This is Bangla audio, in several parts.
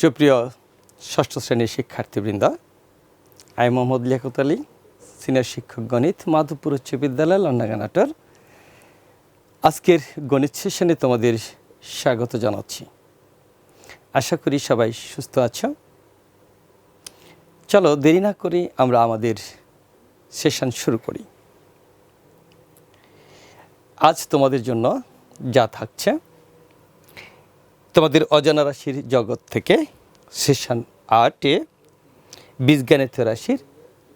সুপ্রিয় ষষ্ঠ শ্রেণির শিক্ষার্থীবৃন্দ, আমি মোহাম্মদ লিয়াকত আলী, সিনিয়র শিক্ষক গণিত, মাধবপুর উচ্চ বিদ্যালয় লন্ডাগানাটর আজকের গণিত সেশনে তোমাদের স্বাগত জানাচ্ছি। আশা করি সবাই সুস্থ আছো। চলো দেরি না করে আমরা আমাদের সেশন শুরু করি। আজ তোমাদের জন্য যা থাকছে তোমাদের অজানা রাশির জগৎ থেকে সেশন আটে বীজগণিত রাশির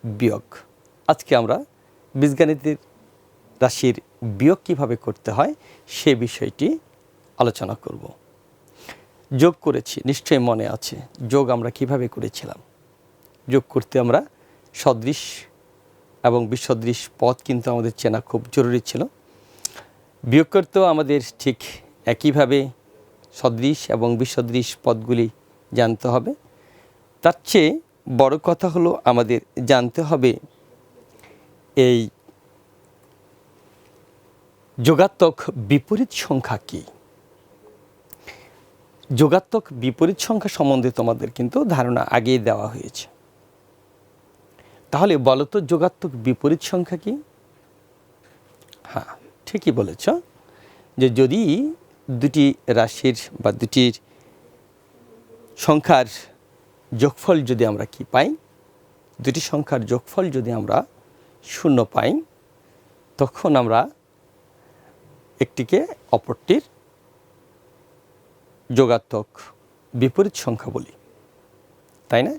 বিয়োগ। আজকে আমরা বীজগণিতের রাশির বিয়োগ কীভাবে করতে হয় সে বিষয়টি আলোচনা করব। যোগ করেছি, নিশ্চয়ই মনে আছে, যোগ আমরা কীভাবে করেছিলাম? যোগ করতে আমরা সদৃশ এবং বিসদৃশ পথ কিন্তু আমাদের চেনা খুব জরুরি ছিল। বিয়োগ করতেও আমাদের ঠিক একইভাবে সদৃশ এবং বিসদৃশ পদগুলি জানতে হবে। তার চেয়ে বড় কথা হলো আমাদের জানতে হবে এই যোগাত্মক বিপরীত সংখ্যা কী? যোগাত্মক বিপরীত সংখ্যা সম্বন্ধে তোমাদের কিন্তু ধারণা আগেই দেওয়া হয়েছে। তাহলে বলো তো যোগাত্মক বিপরীত সংখ্যা কি? হ্যাঁ ঠিকই বলেছ যে যদি দুটি রাশির বা দুটির সংখ্যার যোগফল যদি আমরা কি পাই? দুটি সংখ্যার যোগফল যদি আমরা শূন্য পাই, তখন আমরা একটিকে অপরটির যোগাত্মক বিপরীত সংখ্যা বলি। তাই না?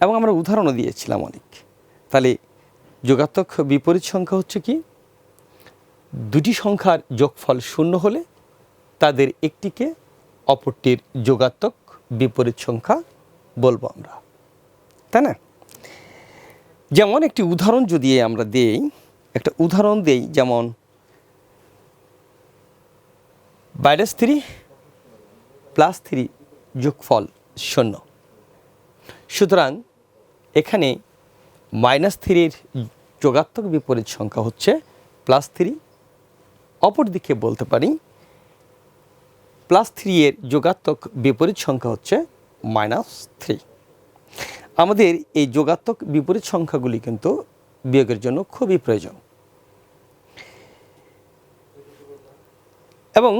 এবং আমরা উদাহরণও দিয়েছিলাম অনেক। তাহলে যোগাত্মক বিপরীত সংখ্যা হচ্ছে কি? দুটি সংখ্যার যোগফল শূন্য হলে তাদের একটিকে অপরটির যোগাত্মক বিপরীত সংখ্যা বলব আমরা। তাই না? যেমন একটি উদাহরণ যদি আমরা দেই, একটা উদাহরণ দেই, যেমন বাইরাস থ্রি প্লাস থ্রি যোগফল শূন্য। সুতরাং এখানে মাইনাস থ্রির যোগাত্মক বিপরীত সংখ্যা হচ্ছে প্লাস থ্রি অপরদিকে বলতে পারি প্লাস থ্রি এর যোগাত্মক বিপরীত সংখ্যা হচ্ছে মাইনাস থ্রি। আমাদের এই যোগাত্মক বিপরীত সংখ্যাগুলি কিন্তু বিয়োগের জন্য খুবই প্রয়োজন। এবং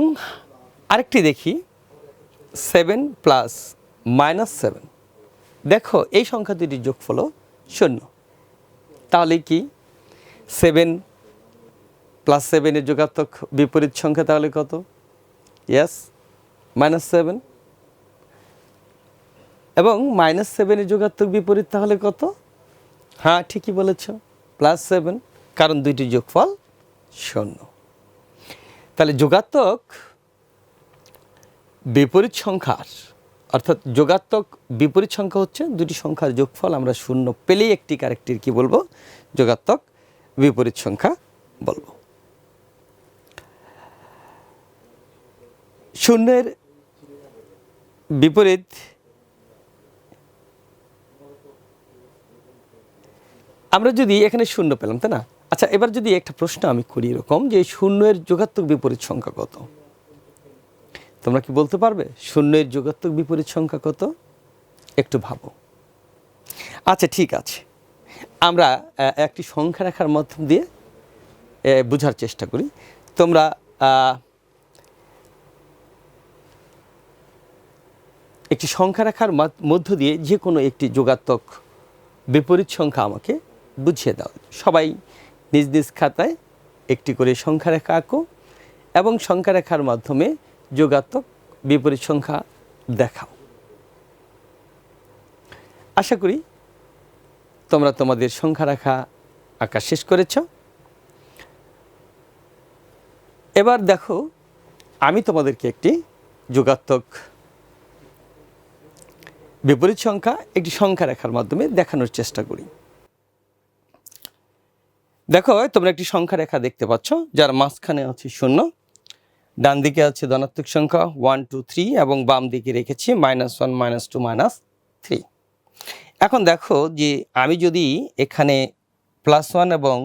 আরেকটি দেখি সেভেন প্লাস মাইনাস সেভেন দেখো, এই সংখ্যা দুটির যোগফল শূন্য। তাহলে কি? সেভেন প্লাস সেভেনের যোগাত্মক বিপরীত সংখ্যা তাহলে কত? ইয়াস মাইনাস সেভেন এবং মাইনাস সেভেনের যোগাত্মক বিপরীত তাহলে কত? হ্যাঁ ঠিকই বলেছ। প্লাস সেভেন কারণ দুইটি যোগফল শূন্য। তাহলে যোগাত্মক বিপরীত সংখ্যার, অর্থাৎ যোগাত্মক বিপরীত সংখ্যা হচ্ছে দুটি সংখ্যার যোগফল আমরা শূন্য পেলেই একটি আরেকটির কি বলব? যোগাত্মক বিপরীত সংখ্যা বলব। শূন্যের বিপরীত। আমরা যদি এখানে শূন্য পেলাম, তাই না? আচ্ছা এবার যদি একটা প্রশ্ন আমি করি এরকম যে শূন্যের যোগাত্মক বিপরীত সংখ্যা কত? তোমরা কি বলতে পারবে? শূন্যের যোগাত্মক বিপরীত সংখ্যা কত? একটু ভাবো। আচ্ছা ঠিক আছে। আমরা একটি সংখ্যা রেখার মাধ্যম দিয়ে বোঝার চেষ্টা করি। তোমরা একটি সংখ্যা রেখার মাধ- মধ্য দিয়ে যে কোনো একটি যোগাত্মক বিপরীত সংখ্যা আমাকে বুঝিয়ে দাও। সবাই নিজ নিজ খাতায় একটি করে সংখ্যা রেখা আঁকো এবং সংখ্যা রেখার মাধ্যমে যোগাত্মক বিপরীত সংখ্যা দেখাও। আশা করি তোমরা তোমাদের সংখ্যা রেখা আঁকা শেষ করেছ। এবার দেখো, আমি তোমাদেরকে একটি যোগাত্মক বিপরীত সংখ্যা একটি সংখ্যা রেখার মাধ্যমে দেখানোর চেষ্টা করি। দেখো, তোমরা একটি সংখ্যা রেখা দেখতে পাচ্ছ, যার মাঝখানে আছে শূন্য, ডান দিকে আছে ধনাত্মক সংখ্যা ওয়ান টু থ্রি এবং বাম দিকে রেখেছি minus one minus two minus three এখন দেখো যে আমি যদি এখানে প্লাস ওয়ান এবং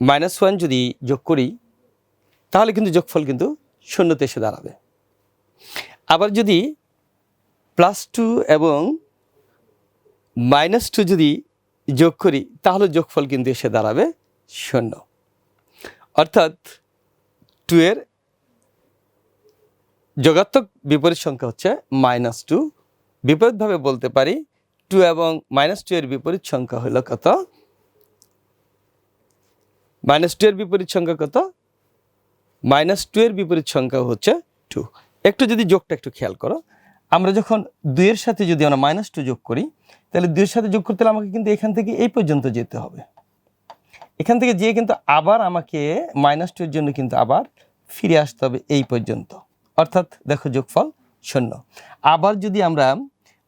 মাইনাস ওয়ান যদি যোগ করি, তাহলে কিন্তু যোগফল কিন্তু শূন্যতে এসে দাঁড়াবে। আবার যদি প্লাস টু এবং মাইনাস টু যদি যোগ করি, তাহলে যোগফল কিন্তু এসে দাঁড়াবে শূন্য। অর্থাৎ টু এর যোগাত্মক বিপরীত সংখ্যা হচ্ছে মাইনাস টু বিপরীতভাবে বলতে পারি টু এবং মাইনাস টু এর বিপরীত সংখ্যা হলো কত? মাইনাস টু এর বিপরীত সংখ্যা কত? মাইনাস টু এর বিপরীত সংখ্যা হচ্ছে টু একটু যদি যোগটা একটু খেয়াল করো আমরা যখন দুইয়ের সাথে যদি আমরা মাইনাস টু যোগ করি, তাহলে দুইয়ের সাথে যোগ করতে হলে আমাকে কিন্তু এখান থেকে এই পর্যন্ত যেতে হবে। এখান থেকে যেয়ে কিন্তু আবার আমাকে মাইনাস টু এর জন্য কিন্তু আবার ফিরে আসতে হবে এই পর্যন্ত। অর্থাৎ দেখো যোগফল শূন্য। আবার যদি আমরা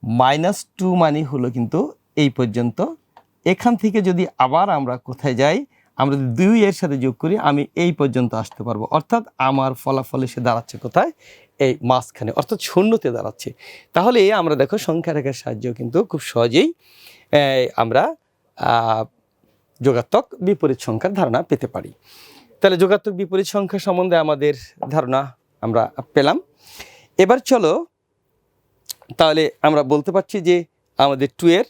মাইনাস টু মানে হলো কিন্তু এই পর্যন্ত, এখান থেকে যদি আবার আমরা কোথায় যাই আমরা দুই এর সাথে যোগ করি, আমি এই পর্যন্ত আসতে পারব। অর্থাৎ আমার ফলাফল এসে দাঁড়াচ্ছে কোথায়? এই মাঝখানে, অর্থাৎ শূন্যতে দাঁড়াচ্ছে। তাহলে আমরা দেখো সংখ্যা রেখার সাহায্য কিন্তু খুব সহজেই আমরা যোগাত্মক বিপরীত সংখ্যার ধারণা পেতে পারি। তাহলে যোগাত্মক বিপরীত সংখ্যা সম্বন্ধে আমাদের ধারণা আমরা পেলাম। এবার চলো, তাহলে আমরা বলতে পারছি যে আমাদের টু এর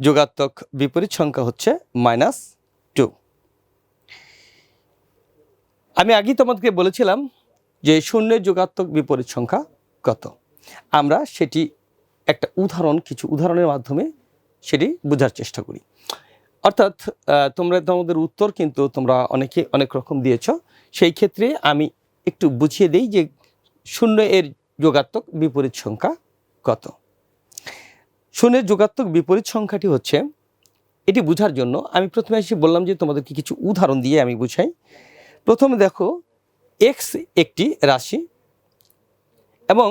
যোগাত্মক বিপরীত সংখ্যা হচ্ছে মাইনাস টু আমি আগেই তোমাদেরকে বলেছিলাম যে শূন্যের যোগাত্মক বিপরীত সংখ্যা কত? আমরা সেটি একটা উদাহরণ, কিছু উদাহরণের মাধ্যমে সেটি বোঝার চেষ্টা করি। অর্থাৎ তোমরা, তোমাদের উত্তর কিন্তু তোমরা অনেকে অনেক রকম দিয়েছ। সেই ক্ষেত্রে আমি একটু বুঝিয়ে দেই যে শূন্য এর যোগাত্মক বিপরীত সংখ্যা কত। শূন্যের যোগাত্মক বিপরীত সংখ্যাটি হচ্ছে, এটি বোঝার জন্য আমি প্রথমে এসে বললাম যে তোমাদেরকে কিছু উদাহরণ দিয়ে আমি বুঝাই। প্রথমে দেখো এক্স একটি রাশি এবং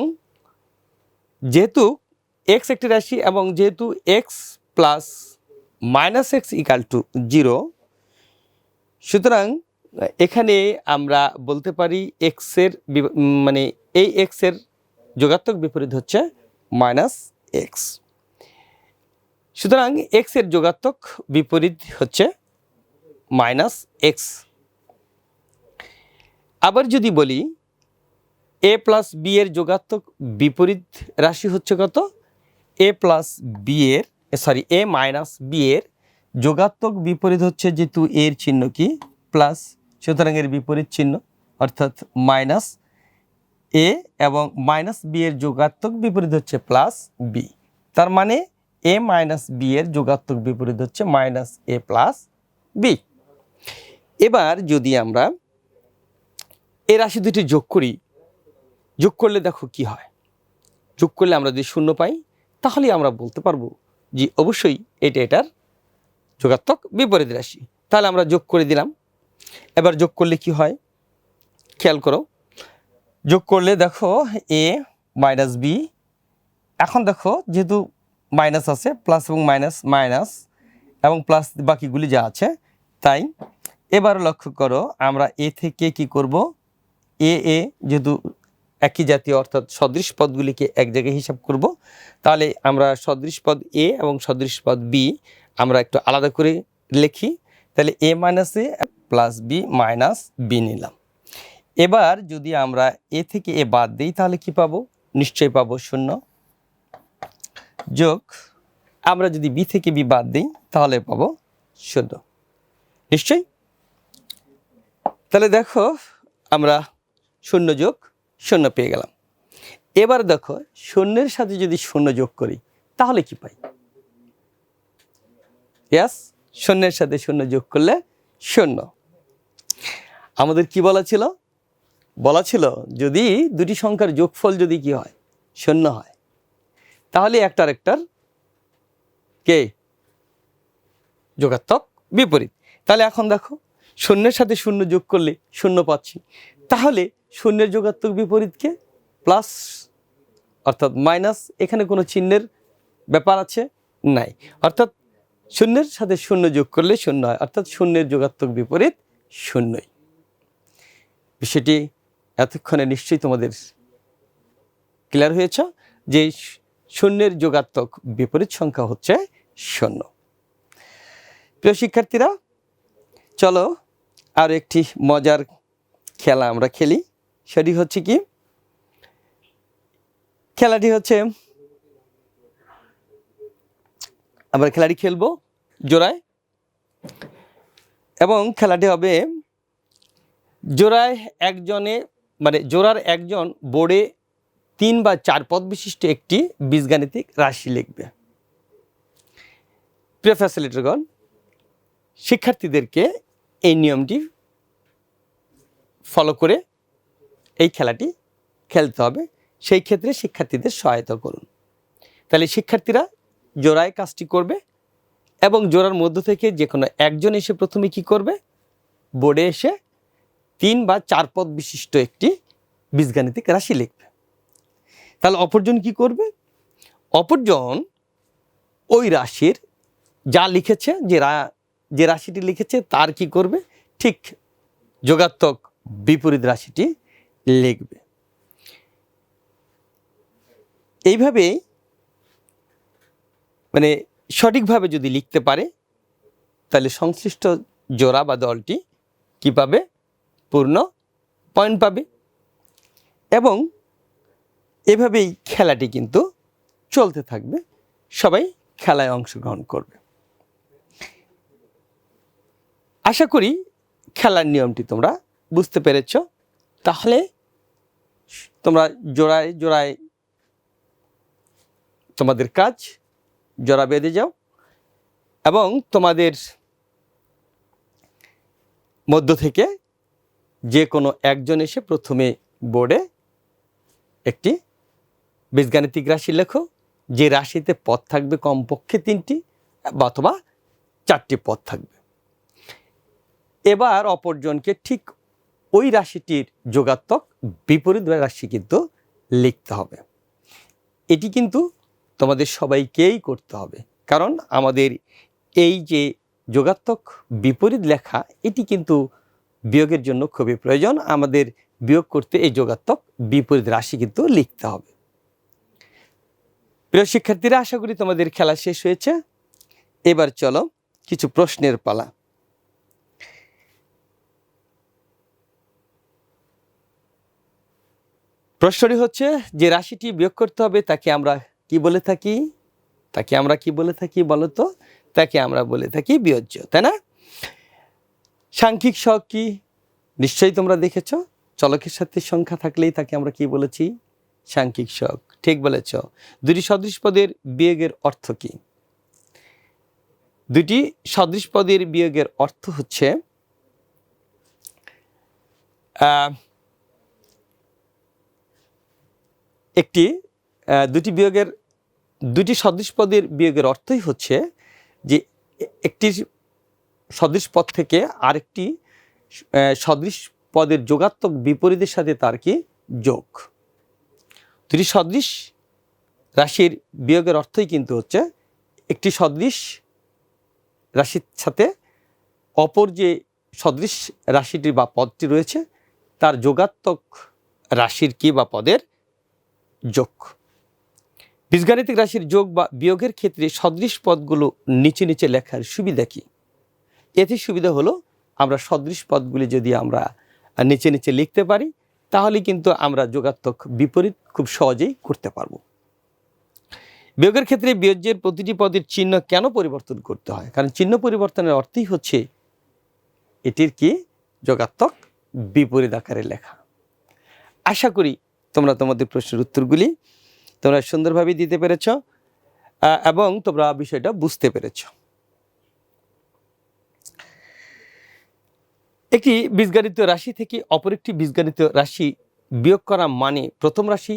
যেহেতু এক্স একটি রাশি এবং যেহেতু x plus minus x equal to zero সুতরাং এখানে আমরা বলতে পারি এক্সের মানে এই এক্সের যোগাত্মক বিপরীত হচ্ছে মাইনাস এক্স সুতরাং এক্সের যোগাত্মক বিপরীত হচ্ছে মাইনাস এক্স আবার যদি বলি এ প্লাস বি এর যোগাত্মক বিপরীত রাশি হচ্ছে কত? এ প্লাস বি এর সরি এ মাইনাস বি এর যোগাত্মক বিপরীত হচ্ছে যেহেতু এর চিহ্ন কি? প্লাস সুতরাং এর বিপরীত চিহ্ন, অর্থাৎ মাইনাস এ এবং মাইনাস বি এর যোগাত্মক বিপরীত হচ্ছে প্লাস বি তার মানে এ মাইনাস বি এর যোগাত্মক বিপরীত হচ্ছে মাইনাস এ প্লাস বি এবার যদি আমরা এই রাশি দুটি যোগ করি, যোগ করলে দেখো কি হয়? যোগ করলে আমরা যদি শূন্য পাই তাহলে আমরা বলতে পারব যে অবশ্যই এটা এটার যোগাত্মক বিপরীত রাশি। তাহলে আমরা যোগ করে দিলাম। এবার যোগ করলে কি হয়? খেয়াল করো, যোগ করলে দেখো এ মাইনাস বি। এখন দেখো যেহেতু মাইনাস আছে, প্লাস এবং মাইনাস মাইনাস এবং প্লাস বাকিগুলি যা আছে, তাই এবার লক্ষ্য করো, আমরা এ থেকে কি করব? এ এ যেহেতু একই জাতীয় অর্থাৎ সদৃশ পদগুলিকে এক জায়গায় হিসাব করব, তাহলে আমরা সদৃশ পদ এ এবং সদৃশ পদ বি আমরা একটু আলাদা করে লিখি। তাহলে A minus A plus B minus B নিলাম। এবার যদি আমরা এ থেকে এ বাদ দিই, তাহলে কি পাবো? নিশ্চয়ই পাবো শূন্য। যোগ, আমরা যদি বি থেকে বি বাদ দিই, তাহলে পাবো শূন্য। নিশ্চয়ই? তাহলে দেখো, আমরা শূন্য যোগ শূন্য পেয়ে গেলাম। এবার দেখো, শূন্যের সাথে যদি শূন্য যোগ করি, তাহলে কি পাই? ইয়াস শূন্যের সাথে শূন্য যোগ করলে শূন্য। আমাদের কি বলা ছিল? বলা ছিল, যদি দুটি সংখ্যার যোগফল যদি কি হয়, শূন্য হয়, তাহলে একটা আরেকটার কে? যোগাত্মক বিপরীত। তাহলে এখন দেখো, শূন্যের সাথে শূন্য যোগ করলে শূন্য পাচ্ছি। তাহলে শূন্যের যোগাত্মক বিপরীতকে প্লাস অর্থাৎ মাইনাস এখানে কোনো চিহ্নের ব্যাপার আছে? নাই। অর্থাৎ শূন্যের সাথে শূন্য যোগ করলে শূন্য হয়, অর্থাৎ শূন্যের যোগাত্মক বিপরীত শূন্যই। বিষয়টি এতক্ষণে নিশ্চয়ই তোমাদের ক্লিয়ার হয়েছ যে শূন্যের যোগাত্মক বিপরীত সংখ্যা হচ্ছে শূন্য। প্রিয় শিক্ষার্থীরা, চলো আর একটি মজার খেলা আমরা খেলি। সেটি হচ্ছে কি? খেলাটি হচ্ছে আমরা খেলাটি খেলব জোড়ায় এবং খেলাটি হবে জোড়ায় একজনে মানে জোড়ার একজন বোর্ডে তিন বা চার পদ বিশিষ্ট একটি বীজগাণিতিক রাশি লিখবে। প্রিয় ফ্যাসিলিটরগণ শিক্ষার্থীদেরকে এই নিয়মটি ফলো করে এই খেলাটি খেলতে হবে। সেই ক্ষেত্রে শিক্ষার্থীদের সহায়তা করুন। তাহলে শিক্ষার্থীরা জোড়ায় কাজটি করবে এবং জোড়ার মধ্য থেকে যে কোনো একজন এসে প্রথমে কি করবে? বোর্ডে এসে তিন বা চার পদ বিশিষ্ট একটি বীজগাণিতিক রাশি লিখবে। তাহলে অপরজন কি করবে? অপরজন ওই রাশির যা লিখেছে, যে রা- যে রাশিটি লিখেছে, তার কি করবে? ঠিক যোগাত্মক বিপরীত রাশিটি লিখবে। এইভাবেই মানে সঠিকভাবে যদি লিখতে পারে, তাহলে সংশ্লিষ্ট জোড়া বা দলটি কি পাবে? পূর্ণ পয়েন্ট পাবে। এবং এভাবেই খেলাটি কিন্তু চলতে থাকবে। সবাই খেলায় অংশগ্রহণ করবে। আশা করি খেলার নিয়মটি তোমরা বুঝতে পেরেছ। তাহলে তোমরা জোড়ায় জোড়ায় তোমাদের কাজ, জোড়া বেঁধে যাও এবং তোমাদের মধ্য থেকে যে কোনো একজন এসে প্রথমে বোর্ডে একটি বীজগাণিতিক রাশি লেখো। যে রাশিতে পদ থাকবে কমপক্ষে তিনটি অথবা চারটি পদ থাকবে। এবার অপরজনকে ঠিক ওই রাশিটির যোগাত্মক বিপরীত রাশি কিন্তু লিখতে হবে। এটি কিন্তু তোমাদের সবাইকেই করতে হবে। কারণ আমাদের এই যে যোগাত্মক বিপরীত লেখা, এটি কিন্তু বিয়োগের জন্য খুবই প্রয়োজন। আমাদের বিয়োগ করতে এই যোগাত্মক বিপরীত রাশি কিন্তু লিখতে হবে। প্রিয় শিক্ষার্থীরা, আশা করি তোমাদের খেলা শেষ হয়েছে। এবার চলো কিছু প্রশ্নের পালা। প্রশ্নটি হচ্ছে, যে রাশিটি বিয়োগ করতে হবে তাকে আমরা কি বলে থাকি? তাকে আমরা কি বলে থাকি বলো তো তাকে আমরা বলে থাকি বিয়োজ্য, তাই না? সাংখ্যিক শখ কি? নিশ্চয়ই তোমরা দেখেছ। চলকের সাথে সংখ্যা থাকলেই তাকে আমরা কি বলেছি? সাংখ্যিক শখ, ঠিক বলেছ। দুটি সদৃশ পদের বিয়োগের অর্থ কি? দুটি সদৃশ পদের বিয়োগের অর্থ হচ্ছে একটি দুটি বিয়োগের দুটি সদৃশ পদের বিয়োগের অর্থই হচ্ছে যে একটি সদৃশ পদ থেকে আরেকটি সদৃশ পদের যোগাত্মক বিপরীতের সাথে তার কি? যোগ। দুটি সদৃশ রাশির বিয়োগের অর্থই কিন্তু হচ্ছে একটি সদৃশ রাশির সাথে অপর যে সদৃশ রাশিটি বা পদটি রয়েছে, তার যোগাত্মক রাশির কি বা পদের যোগ। বীজগাণিতিক রাশির যোগ বা বিয়োগের ক্ষেত্রে সদৃশ পদগুলো নিচে নিচে লেখার সুবিধা কি? এতে সুবিধা হলো আমরা সদৃশ পদগুলি যদি আমরা নিচে নিচে লিখতে পারি, তাহলে কিন্তু আমরা যোগাত্মক বিপরীত খুব সহজেই করতে পারব। বিয়োগের ক্ষেত্রে বিয়োজ্যের প্রতিটি পদের চিহ্ন কেন পরিবর্তন করতে হয়? কারণ চিহ্ন পরিবর্তনের অর্থই হচ্ছে এটির কি? যোগাত্মক বিপরীত আকারে লেখা। আশা করি তোমরা তোমাদের প্রশ্নের উত্তরগুলি তোমরা সুন্দরভাবে দিতে পেরেছ এবং তোমরা বিষয়টা বুঝতে পেরেছ। একটি বীজগণিত রাশি থেকে অপর একটি বীজগণিত রাশি বিয়োগ করা মানে প্রথম রাশি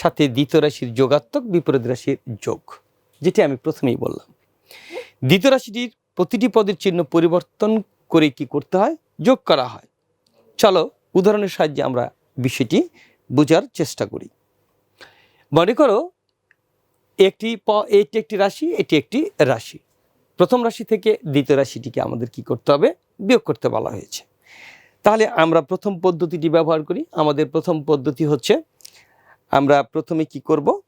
সাথে দ্বিতীয় রাশির যোগাত্মক বিপরীত রাশির যোগ, যেটি আমি প্রথমেই বললাম। দ্বিতীয় রাশিটির প্রতিটি পদের চিহ্ন পরিবর্তন করে কি করতে হয়? যোগ করা হয়। চলো উদাহরণের সাহায্যে আমরা বিষয়টি বোঝার চেষ্টা করি। মনে করো, একটি প- এটি একটি রাশি, এটি একটি রাশি। প্রথম রাশি থেকে দ্বিতীয় রাশিটিকে আমাদের কি করতে হবে? বিয়োগ করতে বলা হয়েছে। তাহলে আমরা প্রথম পদ্ধতিটি ব্যবহার করি। আমাদের প্রথম পদ্ধতি হচ্ছে, আমরা প্রথমে কি করব?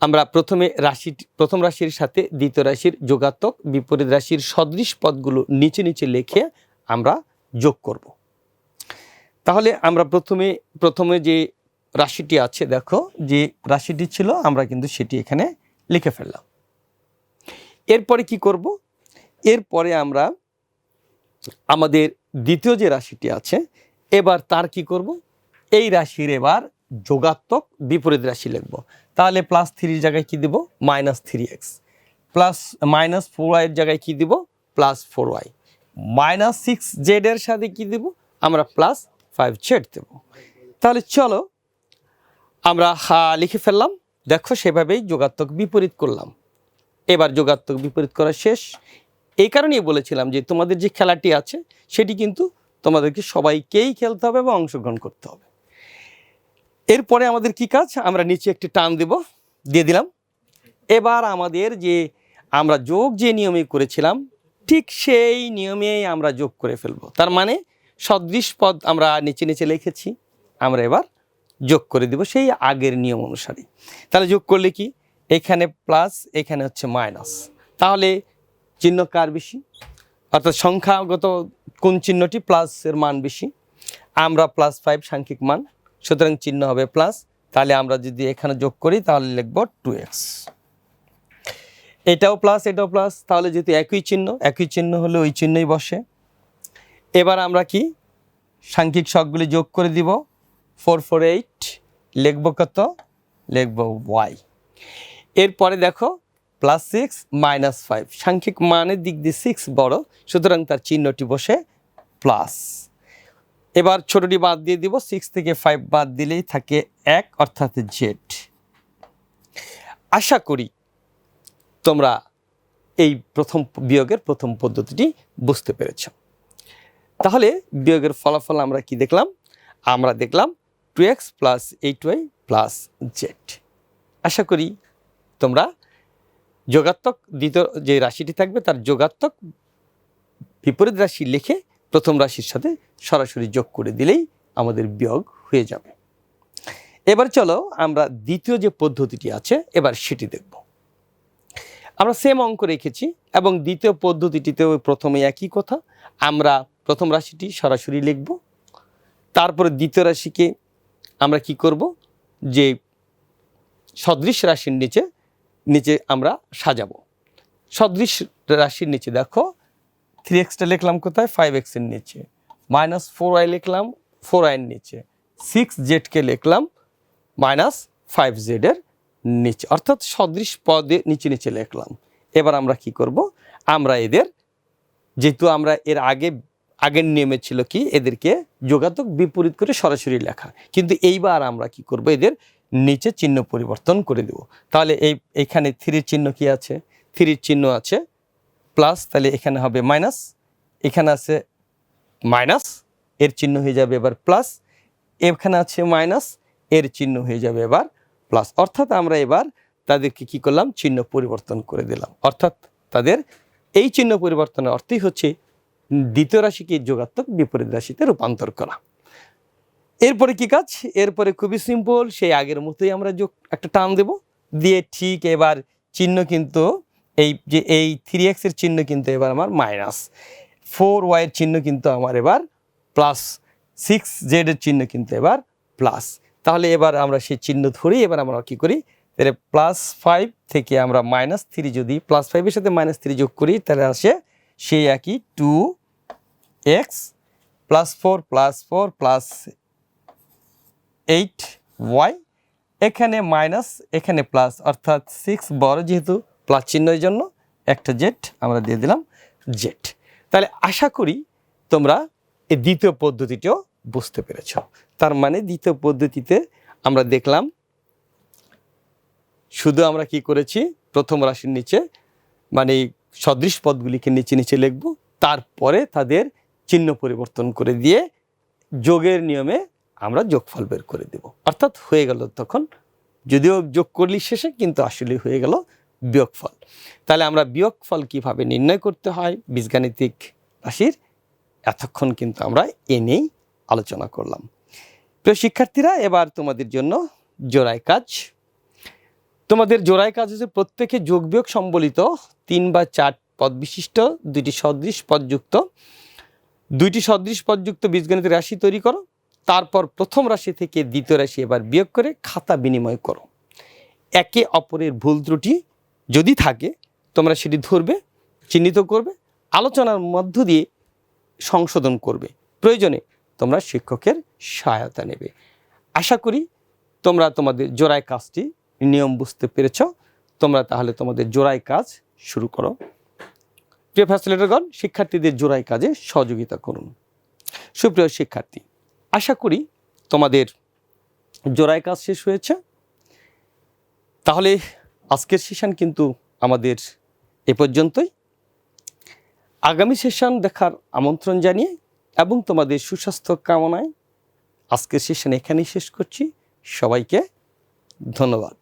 আমরা প্রথমে রাশি প্রথম রাশির সাথে দ্বিতীয় রাশির যোগাত্মক বিপরীত রাশির সদৃশ পদগুলো নিচে নিচে লিখে আমরা যোগ করব। তাহলে আমরা প্রথমে প্রথমে যে রাশিটি আছে, দেখো, যে রাশিটি ছিল, আমরা কিন্তু সেটি এখানে লিখে ফেললাম। এরপরে কি করব? এরপরে আমরা আমাদের দ্বিতীয় যে রাশিটি আছে, এবার তার কি করব? এই রাশির এবার যোগাত্মক বিপরীত রাশি লিখব। তাহলে প্লাস থ্রির জায়গায় কি দিব? Minus three x plus minus four ওয়াইয়ের জায়গায় কি দিব? Plus four y minus six জেডের সাথে কি দিব? আমরা প্লাস ফাইভ জেড দেব। তাহলে চলো আমরা লিখে ফেললাম। দেখো সেভাবেই যোগাত্মক বিপরীত করলাম। এবার যোগাত্মক বিপরীত করা শেষ। এই কারণেই বলেছিলাম যে তোমাদের যে খেলাটি আছে, সেটি কিন্তু তোমাদেরকে সবাইকেই খেলতে হবে বা অংশগ্রহণ করতে হবে। এরপরে আমাদের কি কাজ? আমরা নিচে একটি টান দেব, দিয়ে দিলাম। এবার আমাদের যে আমরা যোগ যে নিয়মে করেছিলাম, ঠিক সেই নিয়মেই আমরা যোগ করে ফেলব। তার মানে সদৃশ পদ আমরা নিচে নিচে লিখেছি। আমরা এবার যোগ করে দেব সেই আগের নিয়ম অনুসারে। তাহলে যোগ করলে কি? এখানে প্লাস এখানে হচ্ছে মাইনাস তাহলে চিহ্ন কার বেশি? অর্থাৎ সংখ্যাগত কোন চিহ্নটি প্লাসের মান বেশি? আমরা প্লাস ফাইভ সাংখ্যিক মান, সুতরাং চিহ্ন হবে প্লাস তাহলে আমরা যদি এখানে যোগ করি, তাহলে লিখব টু এক্স এটাও প্লাস এটাও প্লাস তাহলে যেহেতু একই চিহ্ন একই চিহ্ন হলে ওই চিহ্নই বসে। এবার আমরা কি? সাংখ্যিক শখগুলি যোগ করে দিব। ফোর ফোর এইট, লিখব কত? লিখব ওয়াই। এরপরে দেখো প্লাস সিক্স মাইনাস ফাইভ সাংখ্যিক মানের দিক দিয়ে সিক্স বড়, সুতরাং তার চিহ্নটি বসে প্লাস এবার ছোটটি বাদ দিয়ে দিব সিক্স থেকে ফাইভ বাদ দিলেই থাকে এক, অর্থাৎ জেড আশা করি তোমরা এই প্রথম বিয়োগের প্রথম পদ্ধতিটি বুঝতে পেরেছ। তাহলে বিয়োগের ফলাফল আমরা কি দেখলাম? আমরা দেখলাম two x plus eight y plus z. আশা করি তোমরা যোগাত্মক দ্বিতীয় যে রাশিটি থাকবে তার যোগাত্মক বিপরীত রাশি লিখে প্রথম রাশির সাথে সরাসরি যোগ করে দিলেই আমাদের বিয়োগ হয়ে যাবে। এবার চলো আমরা দ্বিতীয় যে পদ্ধতিটি আছে, এবার সেটি দেখব। আমরা সেম অঙ্ক রেখেছি এবং দ্বিতীয় পদ্ধতিটিতেও প্রথমে একই কথা, আমরা প্রথম রাশিটি সরাসরি লিখব, তারপরে দ্বিতীয় রাশিকে আমরা কি করব? যে সদৃশ রাশির নিচে নিচে আমরা সাজাবো। সদৃশ রাশির নিচে দেখো থ্রি এক্সটা লিখলাম কোথায়? ফাইভ এক্সের নিচে। মাইনাস ফোর আই লিখলাম ফোর আইয়ের নিচে। সিক্স জেডকে লিখলাম মাইনাস ফাইভ জেডের নিচে। অর্থাৎ সদৃশ পদে নিচে নিচে লিখলাম। এবার আমরা কি করব? আমরা এদের, যেহেতু আমরা এর আগে আগের নিয়মে ছিল কি? এদেরকে যোগাত্মক বিপরীত করে সরাসরি লেখা। কিন্তু এইবার আমরা কি করব? এদের নিচে চিহ্ন পরিবর্তন করে দেব। তাহলে এই, এখানে থ্রির চিহ্ন কি আছে? থ্রির চিহ্ন আছে প্লাস, তাহলে এখানে হবে মাইনাস, এখানে আছে মাইনাস, এর চিহ্ন হয়ে যাবে এবার প্লাস, এখানে আছে মাইনাস, এর চিহ্ন হয়ে যাবে এবার প্লাস। অর্থাৎ আমরা এবার তাদেরকে কি করলাম? চিহ্ন পরিবর্তন করে দিলাম। অর্থাৎ তাদের এই চিহ্ন পরিবর্তনের অর্থই হচ্ছে দ্বিতীয় রাশিকে যোগাত্মক বিপরীত রাশিতে রূপান্তর করা। এরপরে কি কাজ? এরপরে খুবই সিম্পল সেই আগের মতোই আমরা যোগ, একটা টান দেব। দিয়ে ঠিক এবার চিহ্ন কিন্তু, এই যে এই থ্রি এক্সের চিহ্ন কিন্তু এবার আমার মাইনাস ফোর ওয়াইয়ের চিহ্ন কিন্তু আমার এবার প্লাস সিক্স জেডের চিহ্ন কিন্তু এবার প্লাস তাহলে এবার আমরা সেই চিহ্ন ধরেই এবার আমরা কি করি? তাহলে প্লাস ফাইভ থেকে আমরা মাইনাস থ্রি যদি প্লাস ফাইভের সাথে মাইনাস থ্রি যোগ করি, তাহলে আসে সেই একই two x plus four plus four plus eight y এখানে মাইনাস এখানে প্লাস অর্থাৎ সিক্স বড় যেহেতু প্লাস চিহ্নের জন্য একটা জেড আমরা দিয়ে দিলাম জেড তাহলে আশা করি তোমরা এই দ্বিতীয় পদ্ধতিটিও বুঝতে পেরেছ। তার মানে দ্বিতীয় পদ্ধতিতে আমরা দেখলাম শুধু আমরা কি করেছি, প্রথম রাশির নিচে মানে সদৃশ পদগুলিকে নিচে নিচে লিখব, তারপরে তাদের চিহ্ন পরিবর্তন করে দিয়ে যোগের নিয়মে আমরা যোগফল বের করে দেব। অর্থাৎ হয়ে গেল তখন, যদিও যোগ করলি শেষে, কিন্তু আসলে হয়ে গেল বিয়োগফল। তাহলে আমরা বিয়োগফল কীভাবে নির্ণয় করতে হয়? বীজগাণিতিক রাশির এতক্ষণ কিন্তু আমরা এ নিয়েই আলোচনা করলাম। প্রিয় শিক্ষার্থীরা, এবার তোমাদের জন্য জোড়ায় কাজ। তোমাদের জোড়ায় কাজ হচ্ছে প্রত্যেকে যোগ বিয়োগ সম্বলিত তিন বা চার পদ বিশিষ্ট দুটি সদৃশ পদযুক্ত দুইটি সদৃশ পদযুক্ত বীজগণিত রাশি তৈরি করো। তারপর প্রথম রাশি থেকে দ্বিতীয় রাশি এবার বিয়োগ করে খাতা বিনিময় করো। একে অপরের ভুল ত্রুটি যদি থাকে, তোমরা সেটি ধরবে, চিহ্নিত করবে, আলোচনার মধ্য দিয়ে সংশোধন করবে। প্রয়োজনে তোমরা শিক্ষকের সহায়তা নেবে। আশা করি তোমরা তোমাদের জোড়ায় কাজটি নিয়ম বুঝতে পেরেছ। তোমরা তাহলে তোমাদের জোড়ায় কাজ শুরু করো। প্রিয় ফ্যাসিলিটারগণ শিক্ষার্থীদের জোড়ায় কাজে সহযোগিতা করুন। সুপ্রিয় শিক্ষার্থী, আশা করি তোমাদের জোড়ায় কাজ শেষ হয়েছে। তাহলে আজকের সেশন কিন্তু আমাদের এ পর্যন্তই। আগামী সেশন দেখার আমন্ত্রণ জানিয়ে এবং তোমাদের সুস্বাস্থ্য কামনায় আজকের সেশন এখানেই শেষ করছি। সবাইকে ধন্যবাদ।